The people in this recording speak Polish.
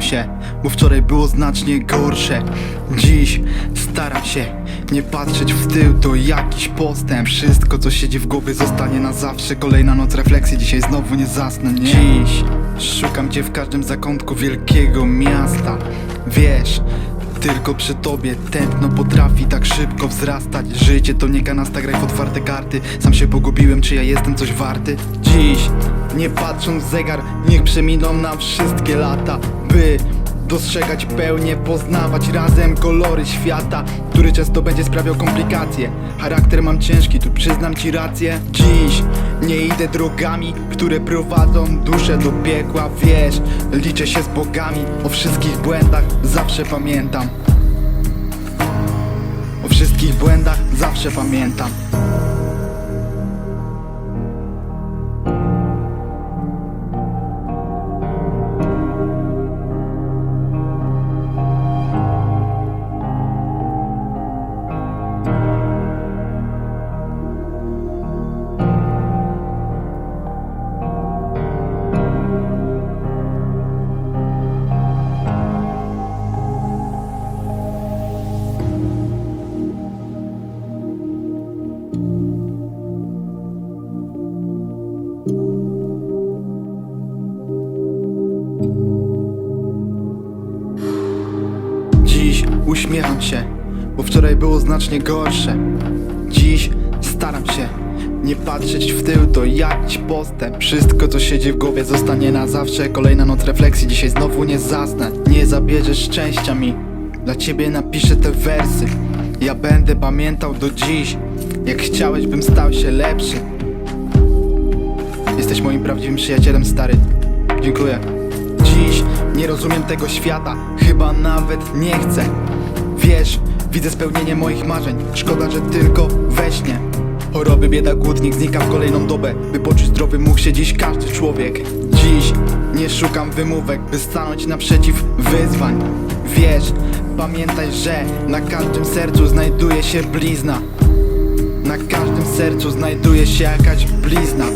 się, bo wczoraj było znacznie gorsze. Dziś staram się nie patrzeć w tył, to jakiś postęp. Wszystko co siedzi w głowie zostanie na zawsze. Kolejna noc refleksji, dzisiaj znowu nie zasnę, nie. Dziś szukam cię w każdym zakątku wielkiego miasta. Wiesz, tylko przy tobie tętno potrafi tak szybko wzrastać. Życie to nie kanasta, graj w otwarte karty. Sam się pogubiłem, czy ja jestem coś warty? Dziś, nie patrząc w zegar, niech przeminą nam wszystkie lata By dostrzegać pełnię, poznawać razem kolory świata Który często będzie sprawiał komplikacje. Charakter mam ciężki, tu przyznam ci rację. Dziś nie idę drogami, które prowadzą duszę do piekła. Wiesz, liczę się z bogami, o wszystkich błędach zawsze pamiętam. O wszystkich błędach zawsze pamiętam uśmiecham się, bo wczoraj było znacznie gorsze. Dziś staram się nie patrzeć w tył, to jakiś postęp. Wszystko co siedzi w głowie zostanie na zawsze. Kolejna noc refleksji, dzisiaj znowu nie zasnę. Nie zabierzesz szczęścia mi. Dla ciebie napiszę te wersy. Ja będę pamiętał do dziś. Jak chciałeś bym stał się lepszy. Jesteś moim prawdziwym przyjacielem, stary. Dziękuję. Dziś nie rozumiem tego świata. Chyba nawet nie chcę Wiesz, widzę spełnienie moich marzeń. Szkoda, że tylko we śnie. Choroby, bieda, głód, niech znika w kolejną dobę. By poczuć zdrowy mógł się dziś każdy człowiek. Dziś nie szukam wymówek By stanąć naprzeciw wyzwań. Wiesz, pamiętaj, że Na każdym sercu znajduje się blizna. Na każdym sercu znajduje się jakaś blizna